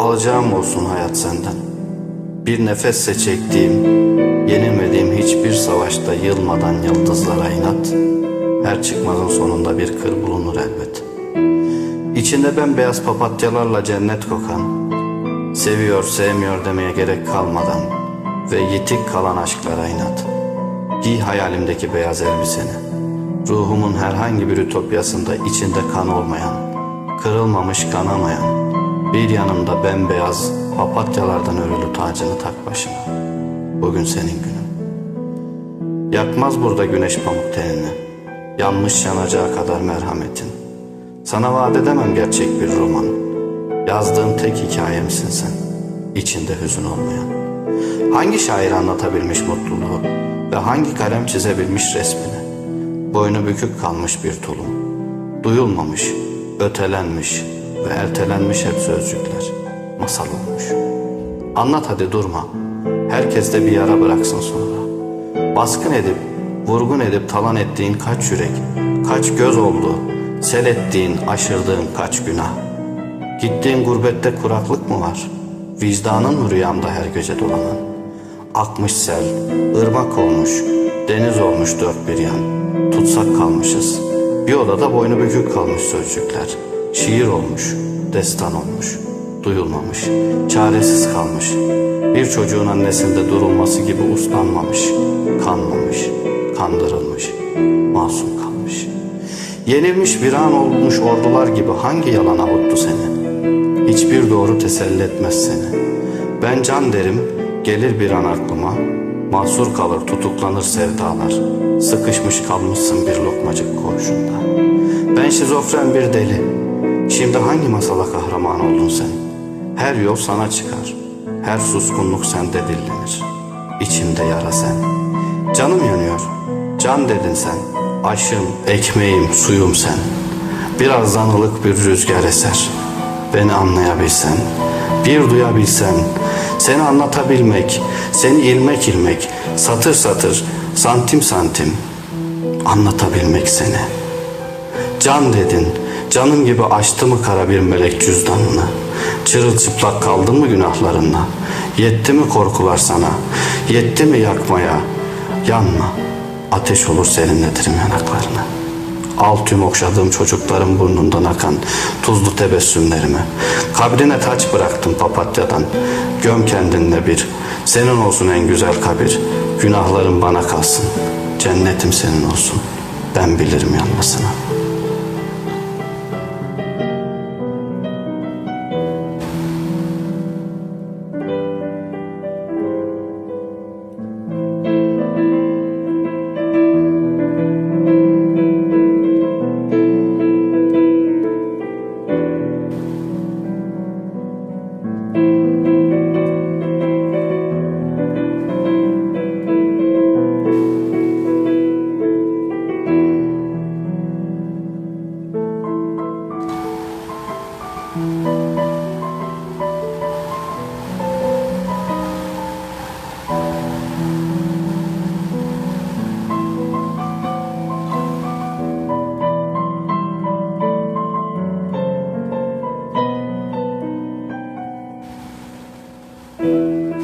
Alacağım olsun hayat senden. Bir nefesse çektiğim, yenilmediğim hiçbir savaşta yılmadan yıldızlara inat. Her çıkmazın sonunda bir kır bulunur elbet. İçinde bembeyaz papatyalarla cennet kokan, seviyor sevmiyor demeye gerek kalmadan ve yitik kalan aşklara inat. Giy hayalimdeki beyaz elbiseni. Ruhumun herhangi bir ütopyasında içinde kan olmayan, kırılmamış kanamayan, bir yanında bembeyaz papatyalardan örülü tacını tak başına. Bugün senin günün. Yakmaz burada güneş pamuk tenini. Yanmış yanacağı kadar merhametin. Sana vaat edemem gerçek bir roman. Yazdığım tek hikayemsin sen. İçinde hüzün olmayan. Hangi şair anlatabilmiş mutluluğu ve hangi kalem çizebilmiş resmini? Boynu bükük kalmış bir tulum. Duyulmamış, ötelenmiş ve ertelenmiş hep sözcükler. Masal olmuş. Anlat hadi durma. Herkes de bir yara bıraksın sonra. Baskın edip, vurgun edip talan ettiğin kaç yürek, kaç göz oldu, sel ettiğin, aşırdığın kaç günah. Gittiğin gurbette kuraklık mı var? Vicdanın mı rüyamda her gece dolanan? Akmış sel, ırmak olmuş, deniz olmuş dört bir yan. Tutsak kalmışız. Bir odada boynu bükük kalmış sözcükler. Şiir olmuş, destan olmuş, duyulmamış, çaresiz kalmış. Bir çocuğun annesinde durulması gibi uslanmamış, kanmamış, kandırılmış, masum kalmış. Yenilmiş bir an olmuş ordular gibi hangi yalan avuttu seni? Hiçbir doğru teselli etmez seni. Ben can derim, gelir bir an aklıma. Mahsur kalır, tutuklanır sevdalar. Sıkışmış kalmışsın bir lokmacık koğuşunda. Ben şizofren bir deli. Şimdi hangi masala kahraman oldun sen? Her yol sana çıkar. Her suskunluk sende dillenir. İçimde yara sen. Canım yanıyor. Can dedin sen. Aşım, ekmeğim, suyum sen. Birazdan ılık bir rüzgar eser. Beni anlayabilsen, bir duyabilsen, seni anlatabilmek, seni ilmek ilmek, satır satır, santim santim anlatabilmek seni. Can dedin, canım gibi açtı mı kara bir melek cüzdanını? Çırılçıplak kaldın mı günahlarınla? Yetti mi korkular sana? Yetti mi yakmaya? Yanma, ateş olur serinletirim yanaklarını. Al tüm okşadığım çocukların burnundan akan tuzlu tebessümlerimi. Kabrine taç bıraktım papatyadan. Göm kendinle bir. Senin olsun en güzel kabir. Günahlarım bana kalsın. Cennetim senin olsun. Ben bilirim yanmasını. Música